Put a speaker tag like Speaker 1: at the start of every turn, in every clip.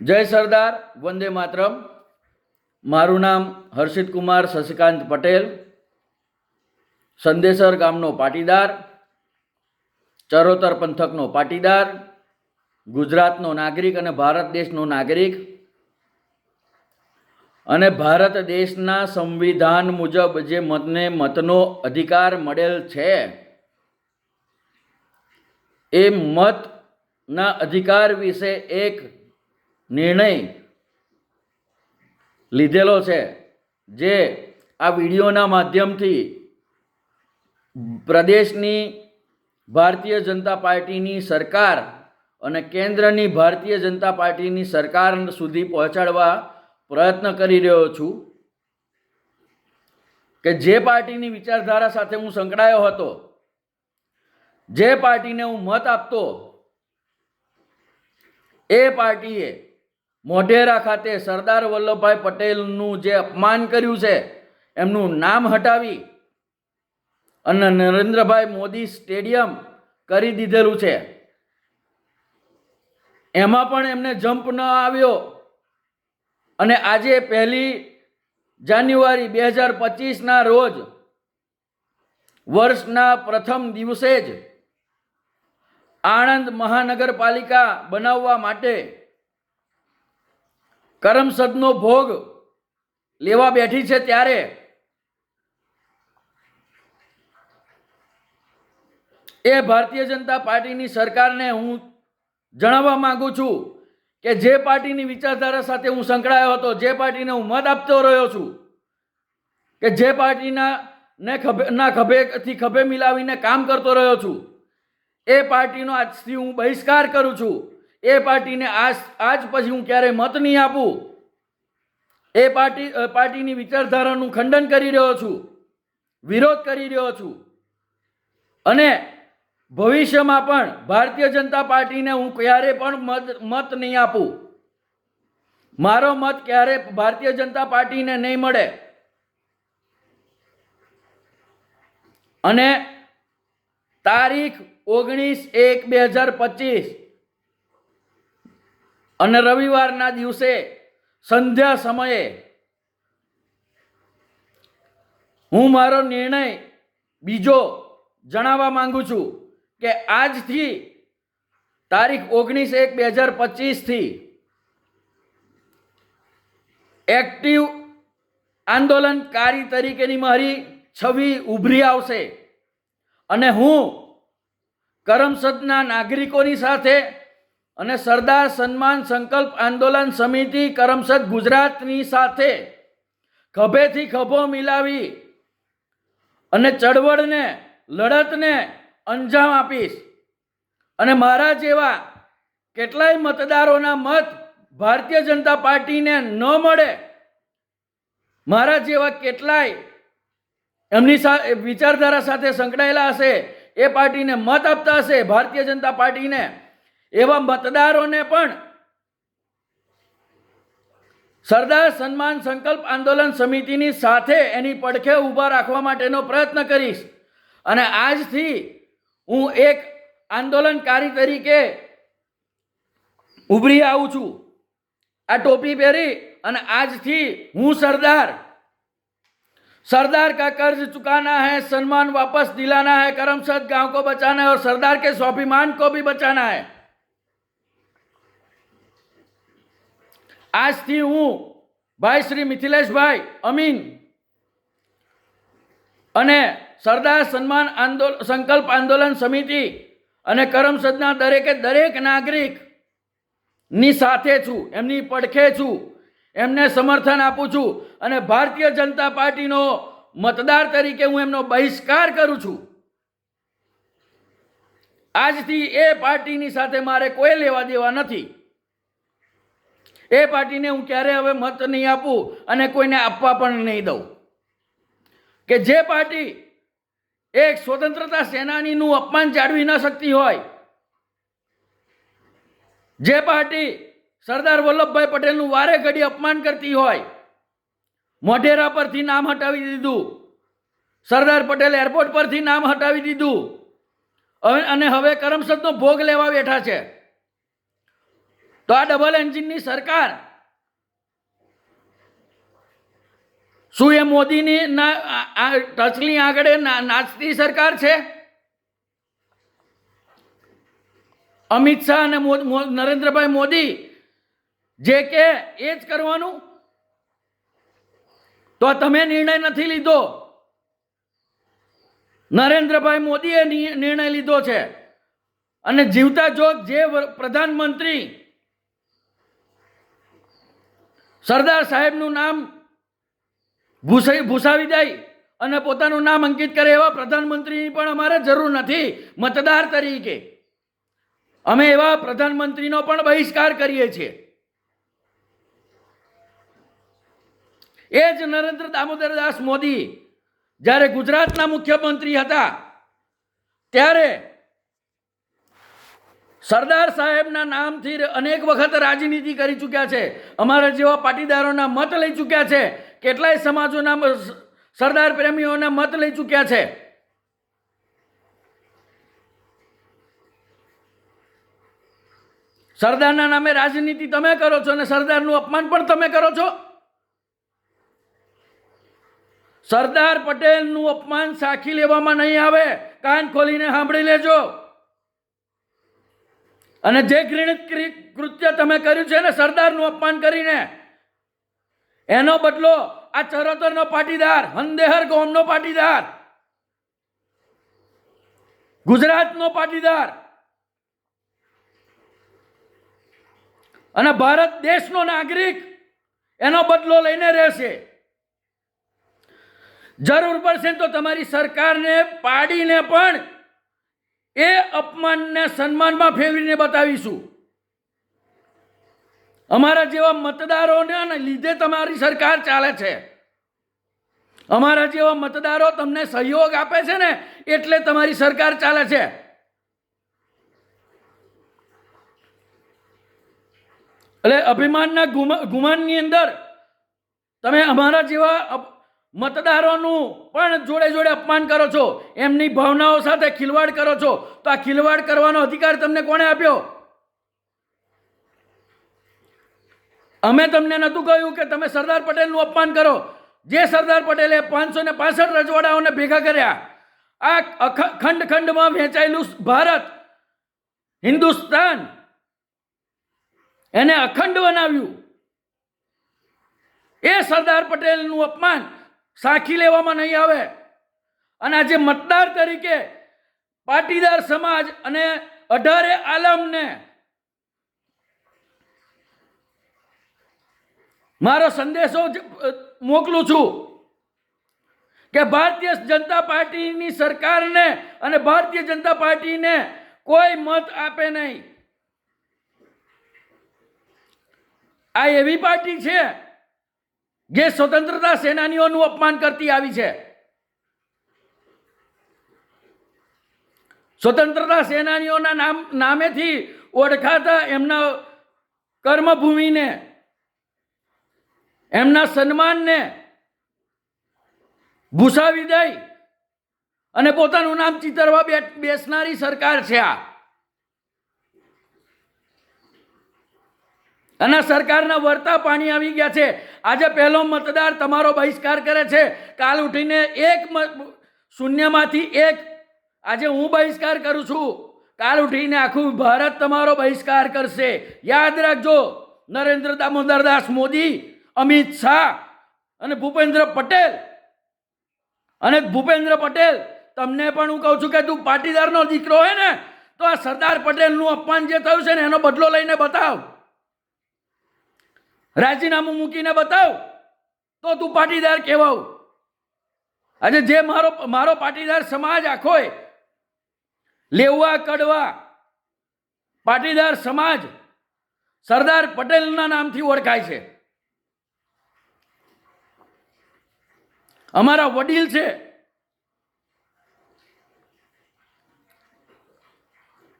Speaker 1: જય સરદાર, વંદે માતરમ. મારું નામ હર્ષિત કુમાર શશિકાંત પટેલ, સંદેસર ગામનો પાટીદાર, ચરોતર પંથકનો પાટીદાર, ગુજરાતનો નાગરિક અને ભારત દેશનો નાગરિક. અને ભારત દેશના સંવિધાન મુજબ જે મતને મતનો અધિકાર મળેલ છે, એ મતના અધિકાર વિશે એક નિર્ણય લીધેલો છે, જે આ વિડીયોના માધ્યમથી પ્રદેશની ભારતીય જનતા પાર્ટીની સરકાર અને કેન્દ્રની ભારતીય જનતા પાર્ટીની સરકાર સુધી પહોંચાડવા પ્રયત્ન કરી રહ્યો છું કે જે પાર્ટીની વિચારધારા સાથે હું સંકળાયો હતો, જે પાર્ટીને હું મત આપતો, એ પાર્ટીએ મોઢેરા ખાતે સરદાર વલ્લભભાઈ પટેલનું જે અપમાન કર્યું છે, એમનું નામ હટાવી અને નરેન્દ્રભાઈ મોદી સ્ટેડિયમ કરી દીધેલું છે. એમાં પણ એમને જમ્પ ન આવ્યો. અને આજે પહેલી જાન્યુઆરી બે હજાર પચીસના રોજ વર્ષના પ્રથમ દિવસે જ આણંદ મહાનગરપાલિકા બનાવવા માટે કરમસદનો ભોગ લેવા બેઠી છે ત્યારે એ ભારતીય જનતા પાર્ટીની સરકારને હું જણાવવા માંગુ છું કે જે પાર્ટીની વિચારધારા સાથે હું સંકળાયો હતો, જે પાર્ટીને હું મત આપતો રહ્યો છું, કે જે પાર્ટીના ને ખભે, ના ખભેથી ખભે મિલાવીને કામ કરતો રહ્યો છું, એ પાર્ટીનો આજથી હું બહિષ્કાર કરું છું. એ પાર્ટીને આજ આજ પછી હું ક્યારેય મત નહીં આપું. એ પાર્ટી પાર્ટીની વિચારધારાનું ખંડન કરી રહ્યો છું. વિરોધ કરી રહ્યો છું. અને ભવિષ્યમાં પણ ભારતીય જનતા પાર્ટીને હું ક્યારે પણ મત મત નહીં આપું. મારો મત ક્યારે ભારતીય જનતા પાર્ટીને નહીં મળે. અને તારીખ ઓગણીસ એક બે હજાર પચીસ અને રવિવારના દિવસે સંધ્યા સમયે હું મારો નિર્ણય બીજો જણાવવા માંગુ છું કે આજથી તારીખ ઓગણીસ એક બે હજાર પચીસથી એક્ટિવ આંદોલનકારી તરીકેની મારી છબી ઉભરી આવશે. અને હું કરમસદના નાગરિકોની સાથે અને સરદાર સન્માન સંકલ્પ આંદોલન સમિતિ કરમસદ ગુજરાતની સાથે ખભેથી ખભો મિલાવી અને ચળવળને, લડતને અંજામ આપીશ. અને મારા જેવા કેટલાય મતદારોના મત ભારતીય જનતા પાર્ટીને ન મળે, મારા જેવા કેટલાય એમની સા, વિચારધારા સાથે સંકળાયેલા હશે, એ પાર્ટીને મત આપતા હશે, ભારતીય જનતા પાર્ટીને. એવા મતદારોને પણ સરદાર સન્માન સંકલ્પ આંદોલન સમિતિની સાથે એની પડખે ઊભા રાખવા માટેનો પ્રયત્ન કરીશ અને આજથી હું એક આંદોલનકારી તરીકે ઉભરી આવું છું આ ટોપી પહેરી અને આજથી હું સરદાર सरदार का कर्ज चुकाना है सम्मान वापस दिलाना है करमसद गांव को बचाना है और सरदार के स्वाभिमान को भी बचाना है આજથી હું ભાઈ શ્રી મિથિલેશભાઈ અમીન અને સરદાર સન્માન આંદોલન સંકલ્પ આંદોલન સમિતિ અને કરમસદના દરેકે દરેક નાગરિકની સાથે છું, એમની પડખે છું, એમને સમર્થન આપું છું અને ભારતીય જનતા પાર્ટીનો મતદાર તરીકે હું એમનો બહિષ્કાર કરું છું. આજથી એ પાર્ટીની સાથે મારે કોઈ લેવા દેવા નથી. એ પાર્ટીને હું ક્યારે હવે મત નહીં આપું અને કોઈને આપવા પણ નહીં દઉં. કે જે પાર્ટી એક સ્વતંત્રતા સેનાનીનું અપમાન જાળવી ન શકતી હોય, જે પાર્ટી સરદાર વલ્લભભાઈ પટેલનું વારે ઘડી અપમાન કરતી હોય, મોઢેરા પરથી નામ હટાવી દીધું, સરદાર પટેલ એરપોર્ટ પરથી નામ હટાવી દીધું અને હવે કરમસદનો ભોગ લેવા બેઠા છે. તો આ ડબલ એન્જિનની સરકાર શું એ મોદીની ના આગળ નાચતી સરકાર છે? અમિત શાહ અને નરેન્દ્રભાઈ મોદી જે કે એ જ કરવાનું? તો તમે નિર્ણય નથી લીધો. નરેન્દ્રભાઈ મોદીએ નિર્ણય લીધો છે. અને જીવતા જોગ જે પ્રધાનમંત્રી સરદાર સાહેબનું નામ ભૂસાઈ ભૂસાવી દઈ અને પોતાનું નામ અંકિત કરે એવા પ્રધાનમંત્રીની પણ અમારે જરૂર નથી, મતદાર તરીકે. અમે એવા પ્રધાનમંત્રીનો પણ બહિષ્કાર કરીએ છીએ. એ જ નરેન્દ્ર દામોદર દાસ મોદી જ્યારે ગુજરાતના મુખ્યમંત્રી હતા, ત્યારે સરદાર સાહેબના નામથી અનેક વખત રાજનીતિ કરી ચૂક્યા છે. અમારા જેવા પાટીદારોના મત લઈ ચૂક્યા છે. કેટલાય સમાજોના સરદાર પ્રેમીઓના મત લઈ ચૂક્યા છે. સરદારના નામે રાજનીતિ તમે કરો છો અને સરદારનું અપમાન પણ તમે કરો છો? સરદાર પટેલનું અપમાન સાખી લેવામાં નહીં આવે. કાન ખોલીને સાંભળી લેજો. અને જે ઘૃણિત કૃત્ય તમે કર્યું છે ને સરદારનું અપમાન કરીને, એનો બદલો આ ચરોતરનો પાટીદાર, હંદેહર ગોમનો પાટીદાર, ગુજરાતનો પાટીદાર અને ભારત દેશનો નાગરિક, એનો બદલો લઈને રહેશે. જરૂર પડશે તો તમારી સરકારને, પાડીને પણ એ અપમાનને સન્માનમાં ફેરવીને બતાવીશું. અમારા જેવા મતદારોને લીધે તમારી સરકાર ચાલે છે. અમારા જેવા મતદારો તમને સહયોગ આપે છે ને, એટલે તમારી સરકાર ચાલે છે. એટલે અભિમાનના ગુમા- ગુમાનની અંદર તમે અમારા જેવા મતદારોનું પણ જોડે જોડે અપમાન કરો છો. એમની ભાવનાઓ સાથે ખિલવાડ કરો છો. તો આ ખિલવાડ કરવાનો અધિકાર તમને કોણે આપ્યો? અમે તમને નહોતું કહ્યું કે તમે સરદાર પટેલનું અપમાન કરો. જે સરદાર પટેલે પાંચસો ને પાસઠ રજવાડાઓને ભેગા કર્યા, આ ખંડ ખંડમાં વહેંચાયેલું ભારત, હિન્દુસ્તાન, એને અખંડ બનાવ્યું. એ સરદાર પટેલનું અપમાન સાખી લેવામાં નહીં આવે. અને આજે મતદાર તરીકે પાટીદાર સમાજ અને અઢારે આલમને મારો સંદેશો મોકલું છું કે ભારતીય જનતા પાર્ટીની સરકારને અને ભારતીય જનતા પાર્ટીને કોઈ મત આપે નહીં. આ એવી પાર્ટી છે જે સ્વતંત્રતા સેનાનીઓનું અપમાન કરતી આવી છે. સ્વતંત્રતા સેનાનીઓના નામ, નામેથી ઓળખાતા એમના કર્મભૂમિને, એમના સન્માનને ભૂસાવી દઈ અને પોતાનું નામ ચિતરવા બેસનારી સરકાર છે આ. અને સરકારના વર્તા પાણી આવી ગયા છે. આજે પહેલો મતદાર તમારો બહિષ્કાર કરે છે. કાલ ઉઠીને એક શૂન્યમાંથી એક. આજે હું બહિષ્કાર કરું છું. કાલ ઉઠીને આખું ભારત તમારો બહિષ્કાર કરશે. યાદ રાખજો, નરેન્દ્ર દામોદર દાસ મોદી, અમિત શાહ અને ભૂપેન્દ્ર પટેલ. અને ભૂપેન્દ્ર પટેલ, તમને પણ હું કહું છું કે તું પાટીદારનો દીકરો હોય ને, તો આ સરદાર પટેલનું અપમાન જે થયું છે ને એનો બદલો લઈને બતાવ. રાજીનામું મૂકીને બતાવ. તો તું પાટીદાર કહેવાવ આજે જે મારો મારો પાટીદાર સમાજ આખોય લેવા, કડવા, પાટીદાર સમાજ સરદાર પટેલના નામથી ઓળખાય છે. અમારા વડીલ છે.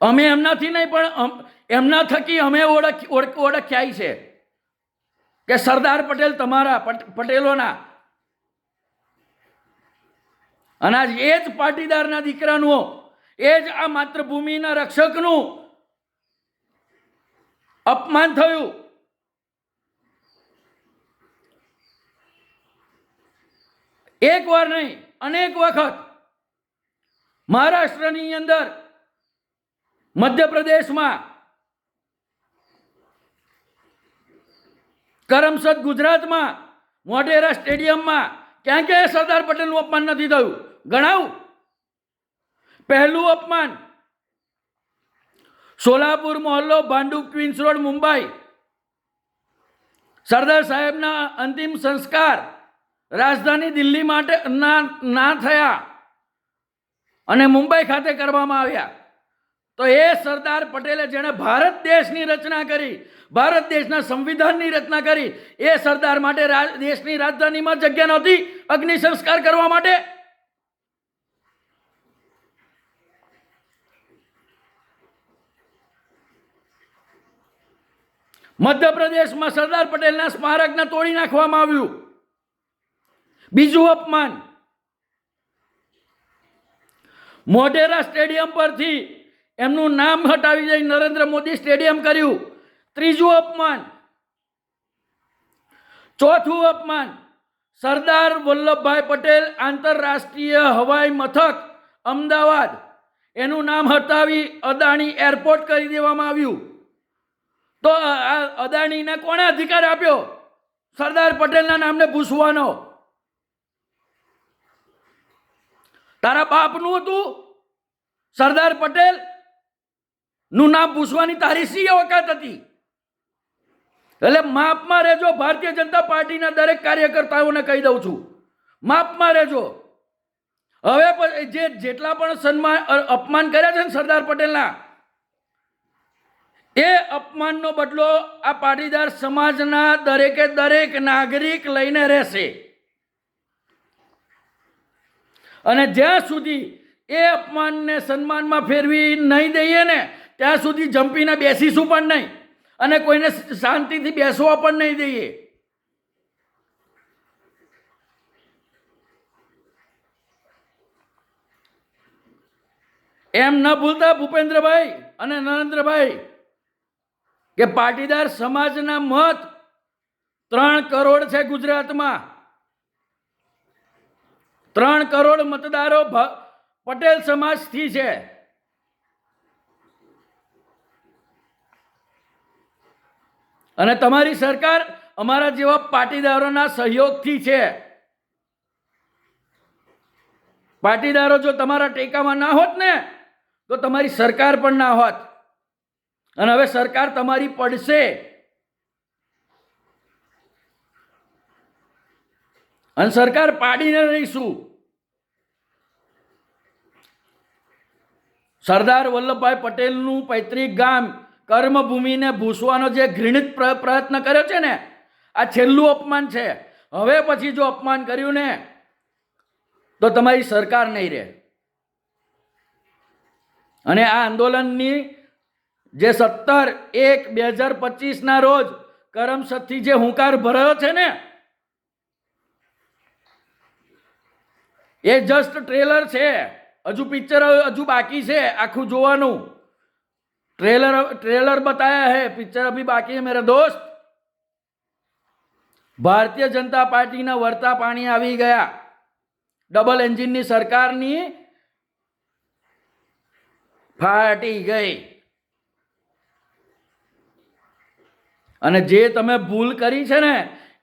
Speaker 1: અમે એમનાથી નહીં, પણ એમના થકી અમે ઓળખ ઓળખ, ઓળખ્યાય છે. કે સરદાર પટેલ તમારા પટેલોના. અને આજ એ જ પાટીદારના દીકરાનું એ જ આ માતૃભૂમિના રક્ષકનું અપમાન થયું. એક વાર નહીં, અનેક વખત મહારાષ્ટ્રની અંદર મધ્યપ્રદેશમાં કરમસદ ગુજરાતમાં, મોઢેરા સ્ટેડિયમમાં ક્યાં ક્યાં સરદાર પટેલનું અપમાન નથી થયું? ગણાવું? પહેલું અપમાન, સોલાપુર મોહલ્લો ભાંડુપ ક્વીન્સ રોડ, મુંબઈ. સરદાર સાહેબના અંતિમ સંસ્કાર રાજધાની દિલ્હી માટે ના ના થયા અને મુંબઈ ખાતે કરવામાં આવ્યા. તો એ સરદાર પટેલે જેણે ભારત દેશની રચના કરી, ભારત દેશના સંવિધાનની રચના કરી, એ સરદાર માટે દેશની રાજધાનીમાં જગ્યા નહોતી, અગ્નિ સંસ્કાર કરવા માટે. મધ્યપ્રદેશમાં સરદાર પટેલના સ્મારકને તોડી નાખવામાં આવ્યું. બીજું અપમાન. મોઢેરા સ્ટેડિયમ પરથી એમનું નામ હટાવી દઈ નરેન્દ્ર મોદી સ્ટેડિયમ કર્યું. ત્રીજું અપમાન. ચોથું અપમાન. સરદાર વલ્લભભાઈ પટેલ આંતરરાષ્ટ્રીય હવાઈ મથક, અમદાવાદ. એનું નામ હટાવી અદાણી એરપોર્ટ કરી દેવામાં આવ્યું. તો આ અદાણીને કોણે અધિકાર આપ્યો? સરદાર પટેલના નામને ભૂસવાનો. તારા બાપનું હતું. સરદાર પટેલ નું નામ પૂછવાની તારી સી ઓકાત હતી? એટલે માપમાં રહેજો, ભારતીય જનતા પાર્ટીના દરેક કાર્યકર્તાઓને કહી દઉં છું. માપમાં રહેજો. હવે જે જેટલા પણ સન્માન અપમાન કર્યા છે ને સરદાર પટેલના, એ અપમાનનો બદલો આ પાટીદાર સમાજના દરેકે દરેક નાગરિક લઈને રહેશે. અને જ્યાં સુધી એ અપમાનને સન્માનમાં ફેરવી નહીં દઈએ ને ત્યાં સુધી જંપીને બેસીશું પણ નહીં અને કોઈને શાંતિથી બેસવા પણ નહીં દઈએ. એમ ન ભૂલતા ભૂપેન્દ્રભાઈ અને નરેન્દ્રભાઈ કે પાટીદાર સમાજના મત ત્રણ કરોડ છે ગુજરાતમાં. ત્રણ કરોડ મતદારો પટેલ સમાજથી છે. અને તમારી સરકાર અમારા જેવા પાટીદારોના સહયોગથી છે. પાટીદારો જો તમારા ટેકામાં ના હોત ને, તો તમારી સરકાર પણ ના હોત. અને હવે સરકાર તમારી પડશે. અને સરકાર પાડીને રહીશું. સરદાર વલ્લભભાઈ પટેલનું પૈતૃક ગામ કર્મભૂમિને ભૂસવાનો જે ઘૃણિત પ્ર- પ્રયત્ન કર્યો છે ને, આ છેલ્લું અપમાન છે. હવે પછી જો અપમાન કર્યું ને, તો તમારી સરકાર નહીં રહે. અને આ આંદોલનની જે સત્તર એક બે હજાર પચીસના રોજ કરમસદથી જે હુંકાર ભરાયો છે ને, એ જસ્ટ ટ્રેલર છે. હજુ પિક્ચર હજુ બાકી છે, આખું જોવાનું. ट्रेलर ट्रेलर बताया है पिक्चर अभी बाकी है मेरे दोस्त ભારતીય જનતા પાર્ટીના વળતા પાણી આવી ગયા ડબલ એન્જિનની સરકારની ફાટી ગઈ અને જે તમે ભૂલ કરી છે ને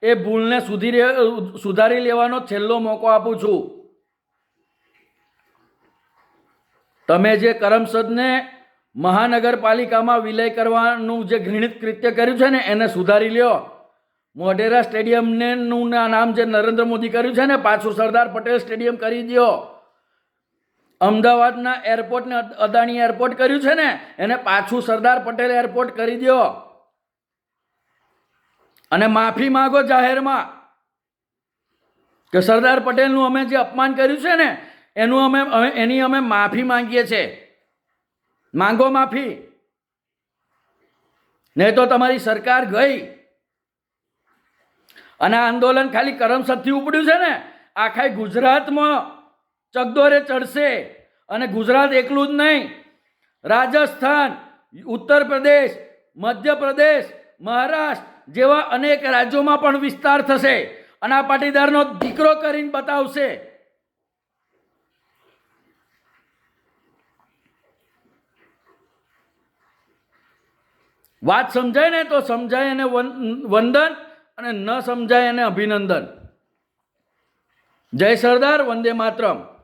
Speaker 1: એ ભૂલને સુધીરે સુધારી લેવાનો છેલ્લો મોકો આપું છું તમે જે કરમસદને મહાનગરપાલિકામાં વિલય કરવાનું જે ઘૃણિત કૃત્ય કર્યું છે ને, એને સુધારી લ્યો. મોઢેરા સ્ટેડિયમને નું નામ જે નરેન્દ્ર મોદી કર્યું છે ને, પાછું સરદાર પટેલ સ્ટેડિયમ કરી દો અમદાવાદના એરપોર્ટને અદાણી એરપોર્ટ કર્યું છે ને, એને પાછું સરદાર પટેલ એરપોર્ટ કરી દો અને માફી માંગો જાહેરમાં કે સરદાર પટેલનું અમે જે અપમાન કર્યું છે ને, એનું અમે, એની અમે માફી માંગીએ છીએ. માંગો માફી. નહીં તો તમારી સરકાર ગઈ. અને આંદોલન ખાલી કરમસદથી ઉપડ્યું છે ને, આખા ગુજરાતમાં ચગદોરે ચડશે. અને ગુજરાત એકલું જ નહીં. રાજસ્થાન, ઉત્તર પ્રદેશ, મધ્યપ્રદેશ, મહારાષ્ટ્ર જેવા અનેક રાજ્યોમાં પણ વિસ્તાર થશે. અને આ પાટીદારનો દીકરો કરીને બતાવશે. વાત સમજાય ને તો સમજાય એને વંદન અને ન સમજાય એને અભિનંદન. જય સરદાર, વંદે માતરમ.